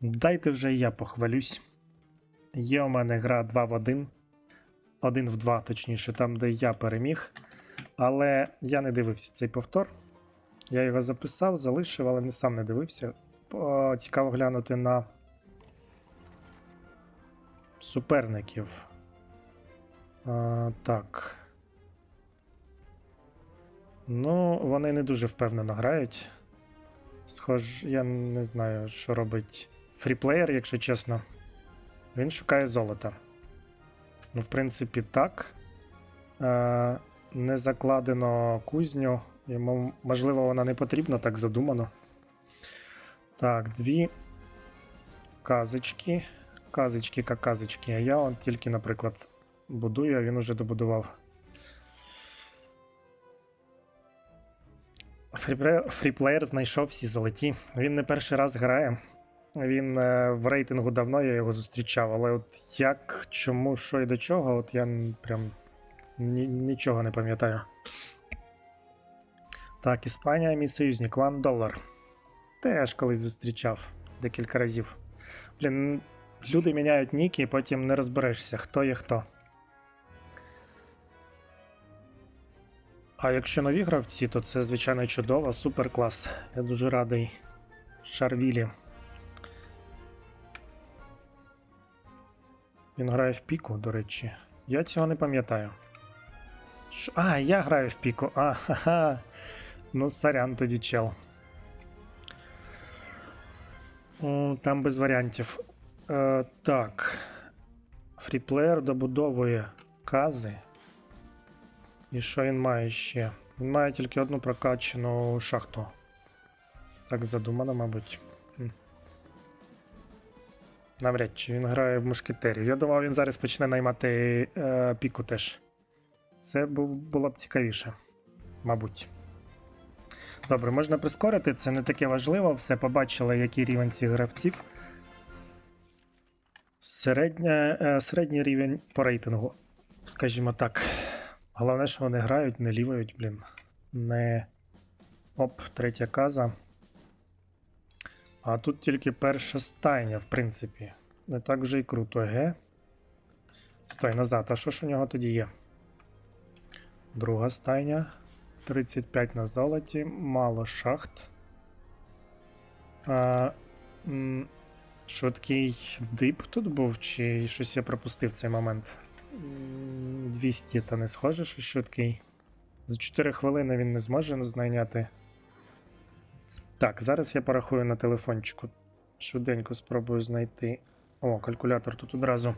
Дайте вже я похвалюсь. Є у мене гра 2 в 1. 1 в 2, точніше, там, де я переміг. Але я не дивився цей повтор. Я його записав, залишив, але не сам не дивився. Цікаво глянути на суперників. А, так. Ну, вони не дуже впевнено грають. Схож, я не знаю, що робить фріплеєр, якщо чесно. Він шукає золота. Ну, в принципі, так. Е, не закладено кузню. Йому, можливо, вона не потрібна, так задумано. Так, дві казочки. Казочки, казочки. А я он тільки, наприклад, будую, а він уже добудував. Фріплеєр, знайшов всі золоті. Він не перший раз грає. Він е, в рейтингу давно я його зустрічав, але от як, чому, що і до чого, от я прям ні, нічого не пам'ятаю. Так, Іспанія, мій союзник, Ван долар. Теж колись зустрічав декілька разів. Блін, люди міняють ніки, і потім не розберешся, хто є хто. А якщо нові гравці, то це звичайно чудово, супер клас. Я дуже радий. Шарвілі. Він грає в піку, до речі. Я цього не пам'ятаю. Ш- А, я граю в піку. А, ха-ха. Ну, сорян тоді чел. О, там без варіантів. Е, так. Фріплеєр добудовує кази. І що він має ще? Він має тільки одну прокачану шахту. Так задумано, мабуть. Навряд чи він грає в мушкетерів. Я думав, він зараз почне наймати е, піку теж. Це було б цікавіше, мабуть. Добре, можна прискорити, це не таке важливо. Все побачили, який рівень цих гравців. Середня, е, середній рівень по рейтингу, скажімо так. Головне, що вони грають, не лівають, блін. Не. Оп, третя каза. А тут тільки перша стайня, в принципі. Не так вже і круто, ге? Стой, назад, а що ж у нього тоді є? Друга стайня. 35 на золоті, мало шахт. А, м, швидкий дип тут був, чи щось я пропустив цей момент? 200 та не схоже, що швидкий. За 4 хвилини він не зможе знайняти. Так, зараз я порахую на телефончику. Швиденько спробую знайти. О, калькулятор тут одразу.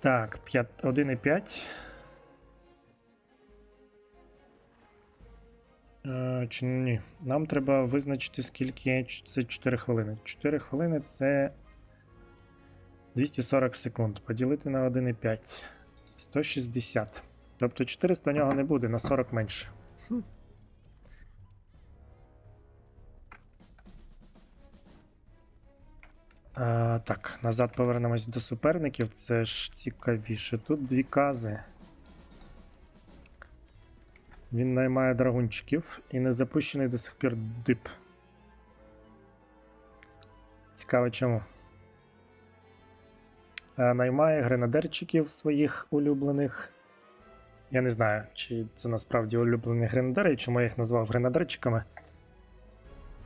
Так, 1,5. Е, чи ні? Нам треба визначити, скільки це 4 хвилини. 4 хвилини це 240 секунд. Поділити на 1,5. 160. Тобто 400 у нього не буде, на 40 менше. А, так, назад повернемось до суперників. Це ж цікавіше. Тут дві кази. Він наймає драгунчиків і не запущений до сих пір дип. Цікаво чому. Е, Наймає гренадерчиків своїх улюблених. Я не знаю, чи це насправді улюблені гренадери, і чому я їх назвав гренадерчиками.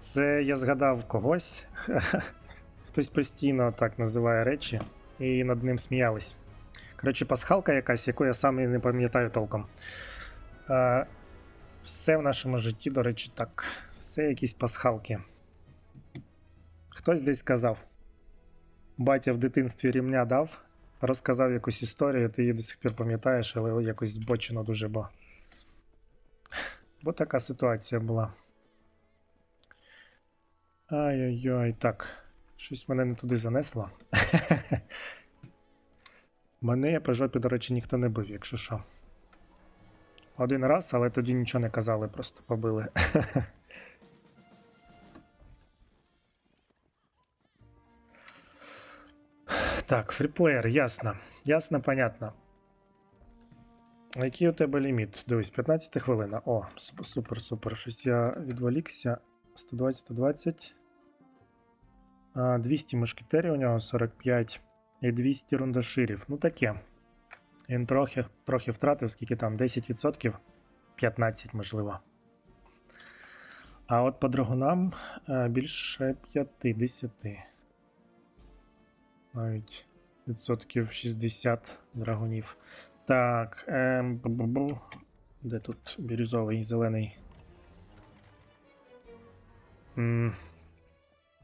Це я згадав когось. Хтось постійно так називає речі і над ним сміялись. Коротше, пасхалка якась, яку я сам і не пам'ятаю толком. Е, все в нашому житті, до речі, так. Все якісь пасхалки. Хтось десь сказав. Батя в дитинстві рівня дав, розказав якусь історію, ти її до сих пір пам'ятаєш, але якось збочено дуже, бо. Бо така ситуація була. Ай-ой-ой, так. Щось мене не туди занесло. Мене по жопі, до речі, ніхто не бив, якщо що. Один раз, але тоді нічого не казали, просто побили. так, фріплеєр, ясно. Ясно, понятно. Який у тебе ліміт? Дивись, 15 хвилина. О, супер, супер. Щось я відволікся. 120, 120. А, 200 мушкетерів у нього 45 і 200 рундаширів. Ну таке. Він трохи, трохи втратив, скільки там, 10%, 15, можливо. А от по драгунам е, більше 50. Навіть відсотків 60 драгунів. Так, ем, де тут бірюзовий зелений? М,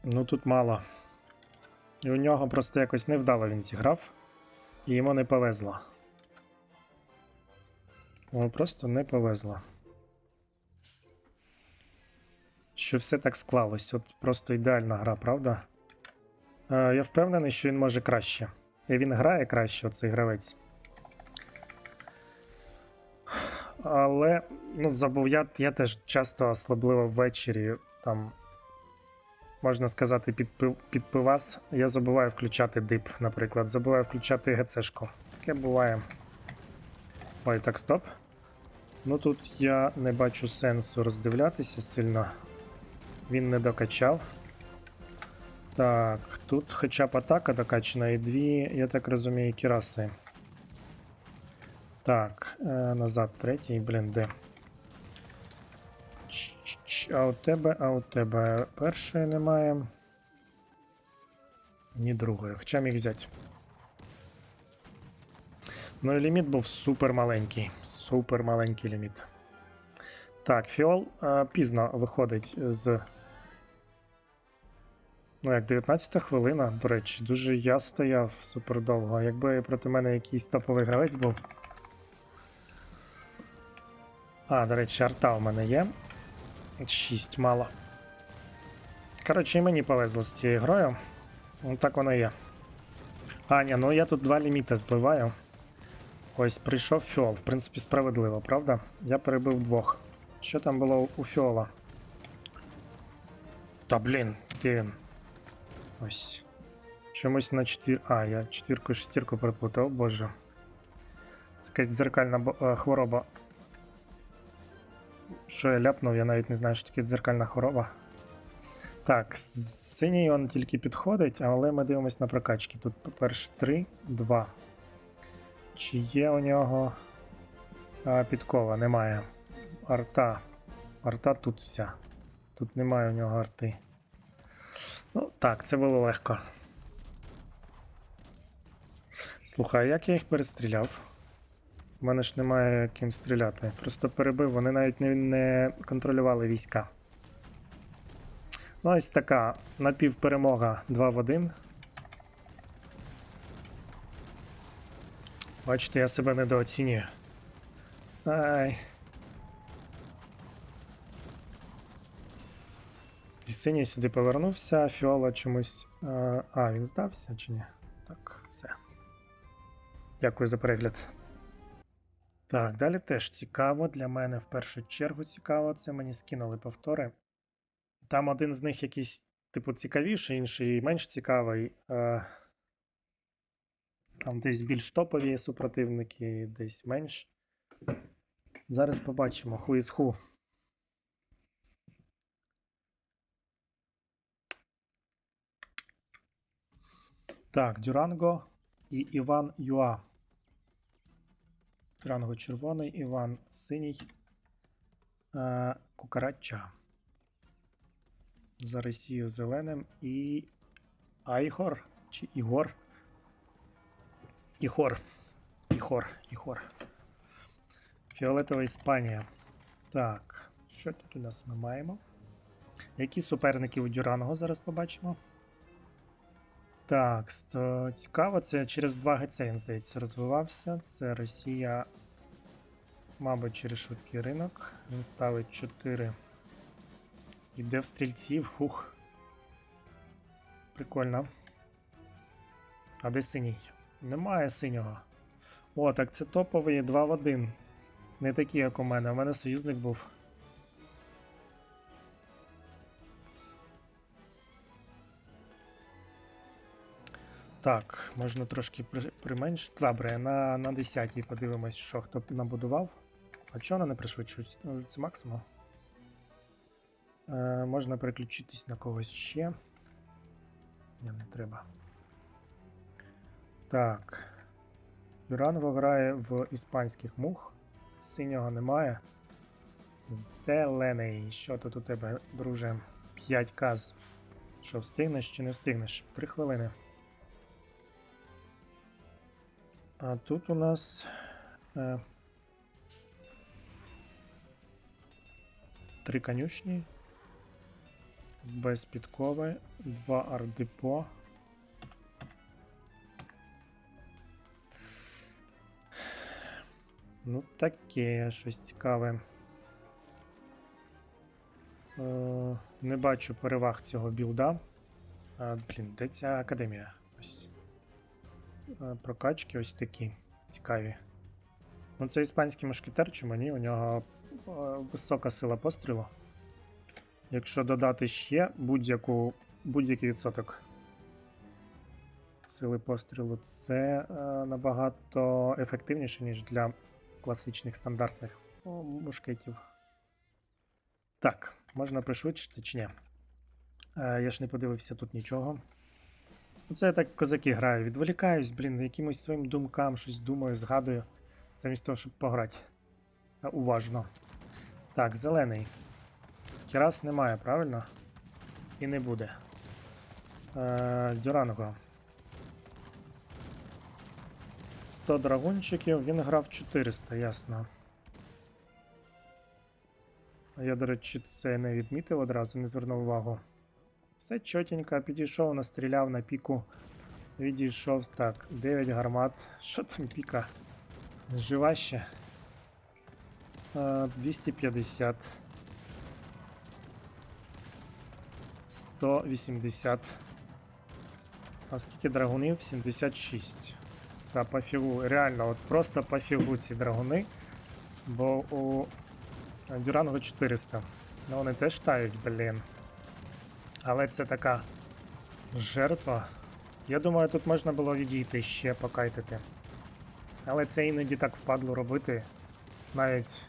Ну тут мало. І у нього просто якось невдало він зіграв, і йому не повезло. Йому просто не повезло. Що все так склалось. От просто ідеальна гра, правда? Е, я впевнений, що він може краще. І він грає краще, оцей гравець. Але, ну, забув, я, я теж часто особливо ввечері, там, можна сказати, під, під пивас, я забуваю включати дип, наприклад. Забуваю включати ГЦшку. Таке буває. Ой, так, стоп. Ну тут я не бачу сенсу роздивлятися сильно. Він не докачав. Так, тут хоча б атака докачана і дві, я так розумію, кіраси. Так, е, назад третій, блін, де? А у тебе, а у тебе першої немає. Ні другої. Хоча міг взяти. Ну і ліміт був супер маленький. Супер маленький ліміт. Так, фіол е, пізно виходить з. Ну, як 19 хвилина, до речі, дуже я стояв супер довго. Якби проти мене якийсь топовий гравець був. А, до речі, арта у мене є. 6 мало. Коротше, і мені повезло з цією грою. Ну так воно є. А, ні, ну я тут два ліміти зливаю. Ось прийшов фіол. В принципі, справедливо, правда? Я перебив двох. Що там було у фіола? Та блін, де він? Ось. Чомусь на четвір. А, я четвірку і шестірку переплутав, боже. Це якась дзеркальна е, хвороба. Що я ляпнув, я навіть не знаю, що таке дзеркальна хвороба. Так, синій він тільки підходить, але ми дивимось на прокачки. Тут, по-перше, 3, 2. Чи є у нього а, підкова? Немає. Арта. Арта тут вся. Тут немає у нього арти. Ну, так, це було легко. Слухай, як я їх перестріляв? У мене ж немає ким стріляти. Просто перебив, вони навіть не, не контролювали війська. Ну, ось така напівперемога 2 в 1. Бачите, я себе недооцінюю. Ай. Синій сюди повернувся, Фіола чомусь. е, А, він здався чи ні? Так, все. Дякую за перегляд. Так, далі теж цікаво. Для мене в першу чергу цікаво. Це мені скинули повтори. Там один з них якийсь, типу, цікавіший, інший менш цікавий. Е, Там десь більш топові супротивники, десь менш. Зараз побачимо who is who. Так, Дюранго і Іван Юа. Дюранго червоний, Іван синій. Е, Кукарача. За Росію зеленим і. Айгор чи Ігор? Іхор. Іхор, Іхор. Фіолетова Іспанія. Так, що тут у нас ми маємо? Які суперники у Дюранго зараз побачимо? Так, сто... цікаво, це через 2 ГЦ, він, здається, розвивався. Це Росія, мабуть, через швидкий ринок. Він ставить 4. Іде в стрільців. Хух. Прикольно. А де синій? Немає синього. О, так це топовий 2 в 1. Не такий, як у мене. У мене союзник був. Так, можна трошки применшити. Добре, на, на 10 подивимось, що хто набудував. А чого вона не пришвидшується? Ну, Це максимум. Е, можна переключитись на когось ще. Ні, не треба. Так. Юранго грає в іспанських мух. Синього немає. Зелений. Що тут у тебе, друже? 5 каз. Що встигнеш чи не встигнеш? Три хвилини. А тут у нас. Е, три конюшні. Без підкови. Два ардепо. Ну, таке щось цікаве. Е, не бачу переваг цього білда. А, блін, де ця академія? Ось. Е, прокачки ось такі цікаві. Ну, це іспанський мушкетер, чи мені у нього е, висока сила пострілу. Якщо додати ще будь-яку будь-який відсоток сили пострілу, це е, набагато ефективніше, ніж для класичних стандартних мушкетів. Так, можна пришвидшити чи ні? Е, я ж не подивився тут нічого. Ну, Це я так козаки граю. Відволікаюсь, блін, якимось своїм думкам, щось думаю, згадую, замість того, щоб пограти. Уважно. Так, зелений. Кірас немає, правильно? І не буде. Е, Дюранго. 100 драгунчиків, він грав 400, ясно. А Я, до речі, це не відмітив одразу, не звернув увагу. Все чотенько, підійшов, настріляв на піку. Відійшов так, 9 гармат. Що там піка? Жива ще. Е, 250. 180. А скільки драгунів? 76. Та пофігу. Реально, от просто пофігу ці драгуни. Бо у Дюранго 400. Ну вони теж тають, блін. Але це така жертва. Я думаю, тут можна було відійти ще покайтити. Але це іноді так впадло робити. Навіть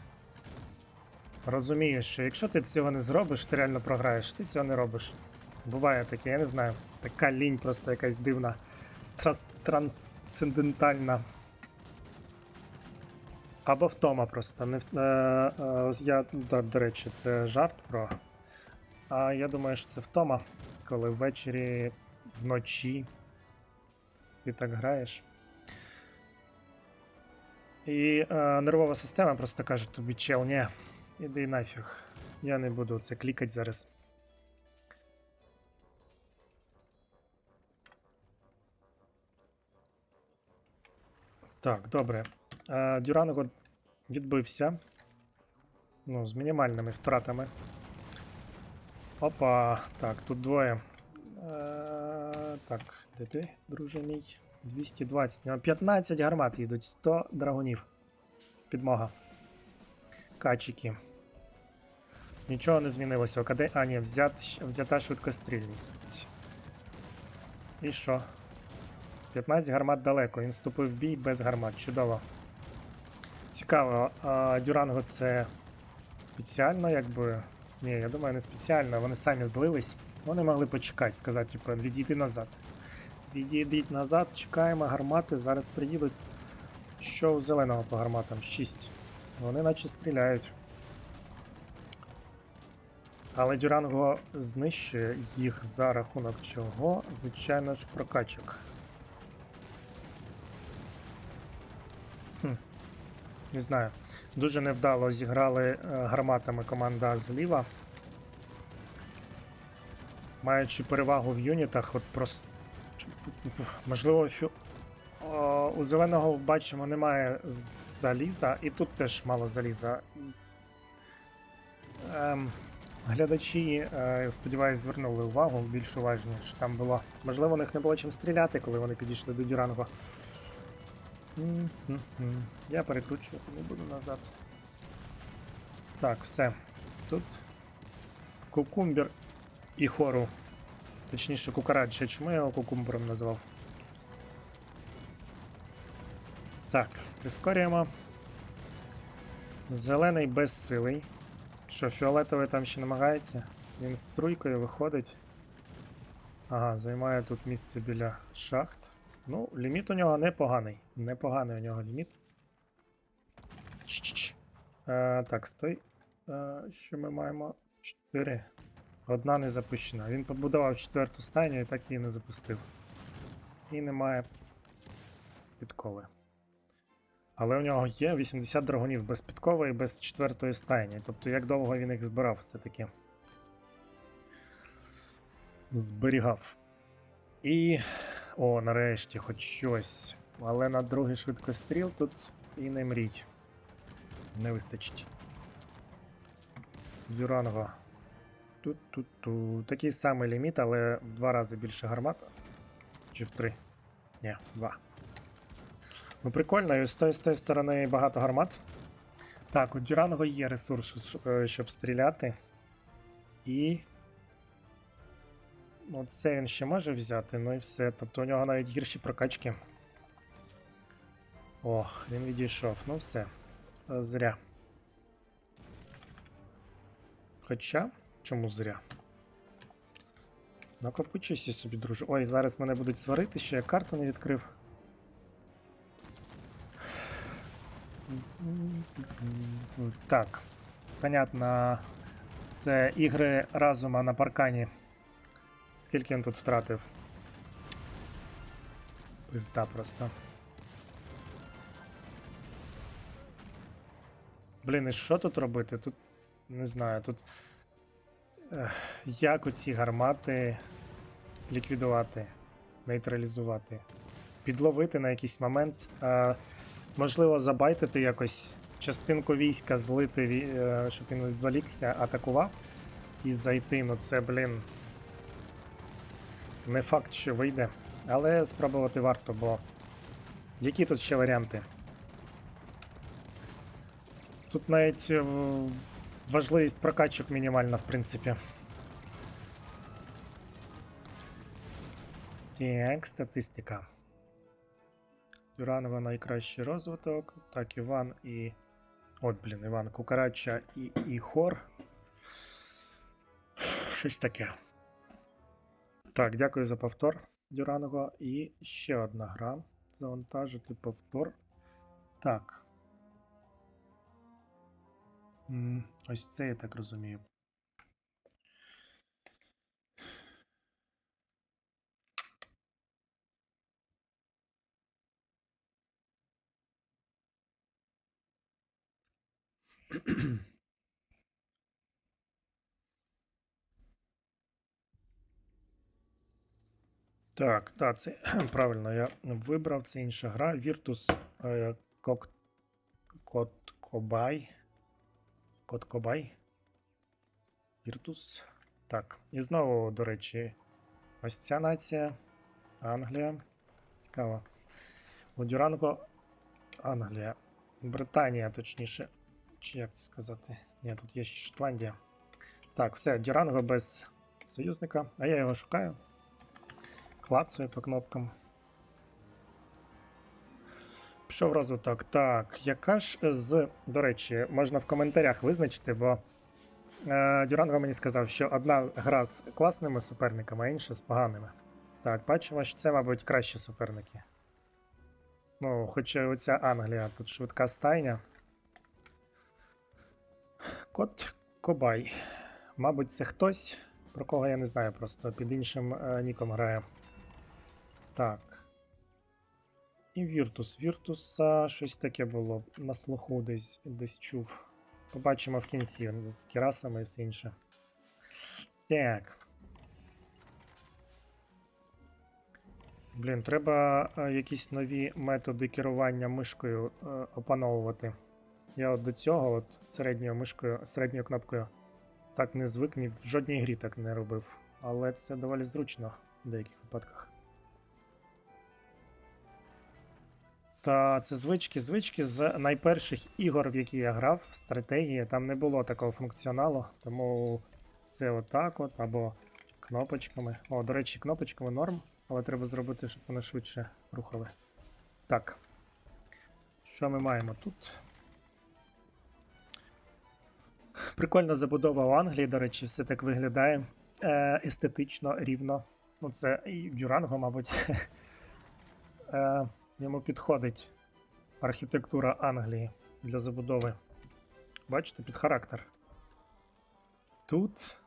розумієш, що якщо ти цього не зробиш, ти реально програєш, ти цього не робиш. Буває таке, я не знаю. Така лінь просто якась дивна. Трас- трансцендентальна. Або втома просто. Не, е, е, я, до речі, це жарт про. А я думаю, що це втома, коли ввечері, вночі ти так граєш. І е, нервова система просто каже тобі, чел, ні, іди нафіг. Я не буду це клікати зараз. Так, добре. Е, Дюранго відбився. Ну, з мінімальними втратами. Опа, так, тут двоє. Е, так, де ти, друже мій? 220. У 15 гармат їдуть, 100 драгунів. Підмога. Качики. Нічого не змінилося. Акаде... А, ні, взят... взята швидкострільність. І що? 15 гармат далеко. Він вступив в бій без гармат. Чудово. Цікаво, а Дюранго це спеціально, якби. Ні, я думаю, не спеціально, вони самі злились. Вони могли почекати, сказати, типу, відійди назад. Відійдіть назад, чекаємо гармати, зараз приїдуть. Що у зеленого по гарматам? 6. Вони наче стріляють. Але Дюранго знищує їх за рахунок чого? Звичайно ж, прокачок. Не знаю. Дуже невдало зіграли е, гарматами команда зліва. Маючи перевагу в юнітах, от просто. Можливо, фю... О, у зеленого бачимо немає заліза, і тут теж мало заліза. Ем, глядачі, е, сподіваюсь, звернули увагу більш уважні, що там було. Можливо, у них не було чим стріляти, коли вони підійшли до Дюранго. Я перекручувати не буду назад. Так, все. Тут кукумбер і хору. Точніше, кукараджа. Чому я його кукумбером назвав? Так, прискорюємо. Зелений безсилий. Що, фіолетовий там ще намагається? Він струйкою виходить. Ага, займає тут місце біля шахт. Ну, ліміт у нього непоганий. Непоганий у нього ліміт. Чч-чч. Е, так, стой. Е, що ми маємо? 4. Одна не запущена. Він побудував четверту стайню і так її не запустив. І немає підкови. Але у нього є 80 драгунів без підкови і без четвертої стайні. Тобто, як довго він їх збирав, все-таки. Зберігав. І. О, нарешті, хоч щось. Але на другий швидкостріл тут і не мрій. Не вистачить. Дюранго. Тут-тут-ту. Такий самий ліміт, але в два рази більше гармат. Чи в три? Ні, два. Ну, прикольно, і з тої, з тої сторони багато гармат. Так, у Дюранго є ресурс, е, щоб стріляти. І. Ну, це він ще може взяти, ну і все. Тобто у нього навіть гірші прокачки. Ох, він відійшов. Ну все. Зря. Хоча, чому зря? Накопичуйся собі, друже. Ой, зараз мене будуть сварити, що я карту не відкрив. Так. Понятно. Це ігри разума на паркані. Скільки він тут втратив? Пизда просто. Блін, і що тут робити? Тут не знаю, тут. Як оці гармати ліквідувати, нейтралізувати, підловити на якийсь момент. Можливо, забайтити якось частинку війська, злити, е, щоб він відволікся, атакував і зайти. Ну це, блін. Не факт, що вийде. Але спробувати варто, бо. Які тут ще варіанти? Тут навіть е, важливість прокачок мінімальна, в принципі. Так, статистика. Дюранова найкращий розвиток. Так, Іван і. От, блін, Іван Кукарача і, і Хор. Щось таке. Так, дякую за повтор, Дюранова. І ще одна гра. Завантажити повтор. Так. Ось це я так розумію. Так, так, це правильно, я вибрав, це інша гра. Virtus е, Кок... Кот Кобай. Virtus. Так. І знову, до речі, ось ця нація. Англія. Цікаво. У Дюранго. Англія. Британія, точніше. Чи як це сказати? Ні, тут є Шотландія. Так, все, Дюранго без союзника, а я його шукаю. Клацаю по кнопкам. Пішов розвиток. Так, яка ж з. До речі, можна в коментарях визначити, бо е, Дюранго мені сказав, що одна гра з класними суперниками, а інша з поганими. Так, бачимо, що це, мабуть, кращі суперники. Ну, хоча оця Англія, тут швидка стайня. Кот Кобай. Мабуть, це хтось, про кого я не знаю просто. Під іншим е, ніком грає. Так. І Віртус. Віртуса щось таке було. На слуху десь десь чув. Побачимо в кінці з кірасами і все інше. Так. Блін, треба е, якісь нові методи керування мишкою е, опановувати. Я от до цього, от середньою мишкою, середньою кнопкою, так не звик, ні в жодній грі так не робив. Але це доволі зручно в деяких випадках. Та це звички, звички з найперших ігор, в які я грав, стратегії, там не було такого функціоналу, тому все отак от, або кнопочками. О, до речі, кнопочками норм, але треба зробити, щоб вони швидше рухали. Так. Що ми маємо тут? Прикольна забудова у Англії, до речі, все так виглядає. Е, естетично, рівно. Ну, це і Дюранго, мабуть. йому підходить архітектура Англії для забудови. Бачите, під характер. Тут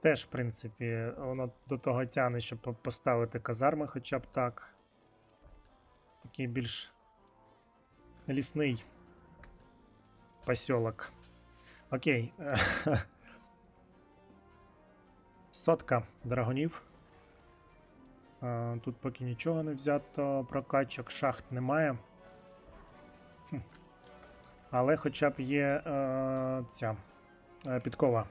теж, в принципі, воно до того тяне, щоб поставити казарми хоча б так. Такий більш лісний посілок. Окей. Сотка драгонів. Е, Тут поки нічого не взято, прокачок, шахт немає. Але хоча б є е, ця е, підкова.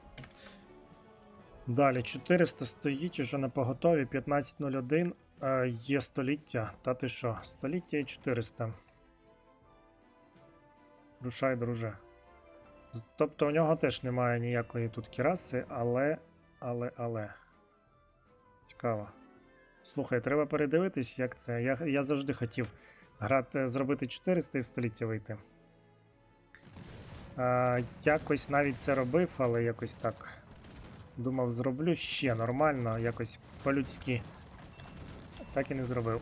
Далі 400 стоїть уже на поготові, 15.01 е, є століття. Та ти що? Століття і 400. Рушай, друже. Тобто у нього теж немає ніякої тут кіраси, але. Але, але. Цікаво. Слухай, треба передивитись, як це. Я, я завжди хотів грати, зробити 400 і в століття вийти. А, якось навіть це робив, але якось так. Думав, зроблю ще нормально, якось по-людськи. Так і не зробив.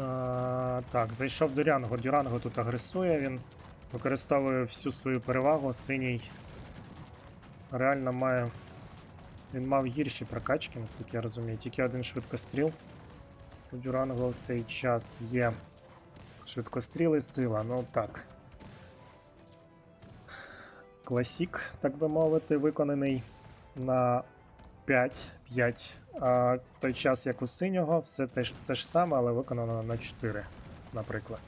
А, так, зайшов до Дюранго. Дюранго тут агресує, він використовує всю свою перевагу. Синій реально має. Він мав гірші прокачки, наскільки я розумію. Тільки один швидкостріл. У Дюранго в цей час є швидкостріл і сила, ну так. Класік, так би мовити, виконаний на 5, 5. А той час, як у синього, все те ж, те ж саме, але виконано на 4, наприклад.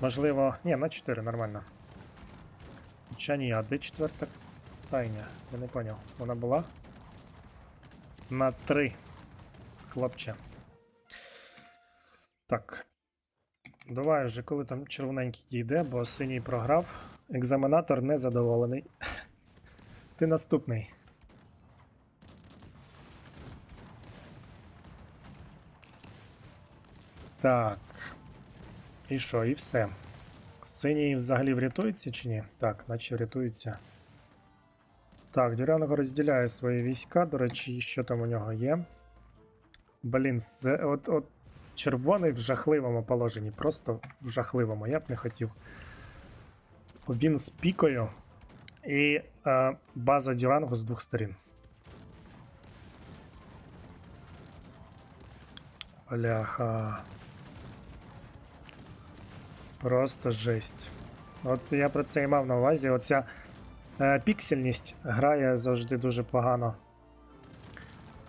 Можливо. Ні, на 4 нормально. Хоча ні, а де четверта стайня? Я не поняв. Вона була? На 3. Хлопче. Так. Давай вже, коли там червоненький дійде, бо синій програв. Екзаменатор незадоволений. Ти наступний. Так. І що, і все. Синій взагалі врятується чи ні? Так, наче врятується. Так, Дюрянго розділяє свої війська. До речі, що там у нього є. Блін, це от, от червоний в жахливому положенні. Просто в жахливому. Я б не хотів. Він з пікою. І е, база Дюранго з двох сторін. Бляха. Просто жесть. От я про це і мав на увазі. Оця піксельність грає завжди дуже погано.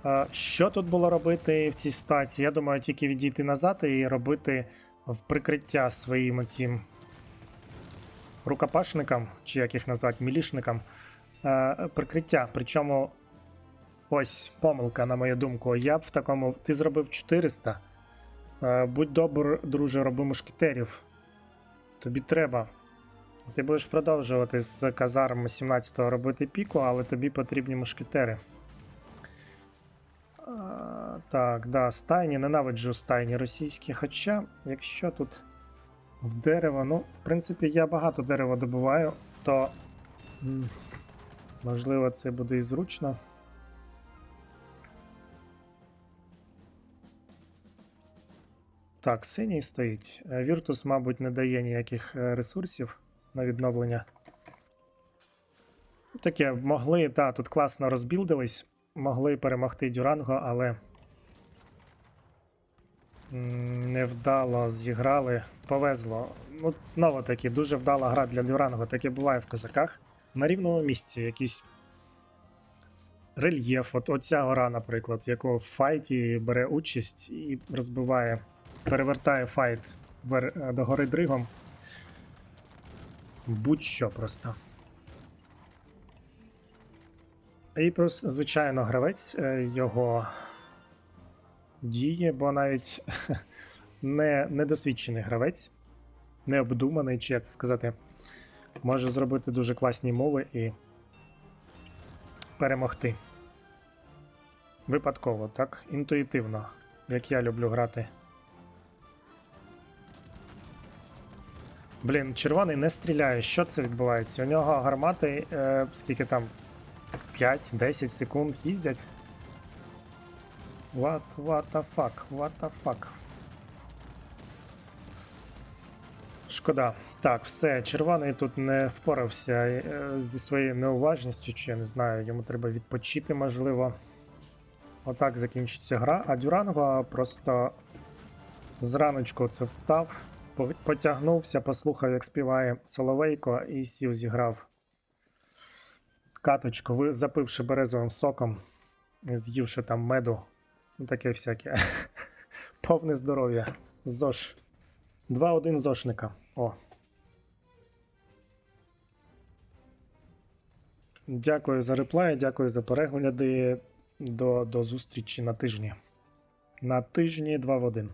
Е, що тут було робити в цій ситуації? Я думаю, тільки відійти назад і робити в прикриття своїм оцім рукопашникам, чи як їх назвати, мілішникам, е, прикриття. Причому ось помилка, на мою думку. Я б в такому. Ти зробив 400. Е, будь добр, друже, роби мушкетерів. Тобі треба. Ти будеш продовжувати з казарм 17-го робити піку, але тобі потрібні мушкетери. А, так, да, стайні, ненавиджу стайні російські. Хоча, якщо тут в дерево, ну, в принципі, я багато дерева добуваю, то можливо це буде і зручно. Так, синій стоїть. Віртус, мабуть, не дає ніяких е, ресурсів на відновлення. Ну, Таке, могли, так, тут класно розбілдились, могли перемогти Дюранго, але невдало зіграли. Повезло. Ну, знову таки, дуже вдала гра для Дюранго, таке буває в козаках. На рівному місці якийсь рельєф. От оця гора, наприклад, в якому в файті бере участь і розбиває, перевертає файт до гори дригом. Будь-що просто. І просто, звичайно, гравець е, його діє, бо навіть не, недосвідчений гравець, необдуманий, чи як це сказати, може зробити дуже класні мови і перемогти. Випадково, так? Інтуїтивно, як я люблю грати. Блін, червоний не стріляє. Що це відбувається? У нього гармати, е, скільки там 5-10 секунд їздять. What, what the fuck, what the fuck. Шкода. Так, все, червоний тут не впорався е, зі своєю неуважністю, чи я не знаю, йому треба відпочити, можливо. Отак закінчиться гра. А Дюранго просто зраночку це встав, потягнувся, послухав, як співає Соловейко, і сів зіграв каточку, запивши березовим соком, з'ївши там меду. Ну, таке всяке. Повне здоров'я. ЗОЖ. 2-1 зошника. О. Дякую за реплай, дякую за перегляди. До, до зустрічі на тижні. На тижні 2 в 1.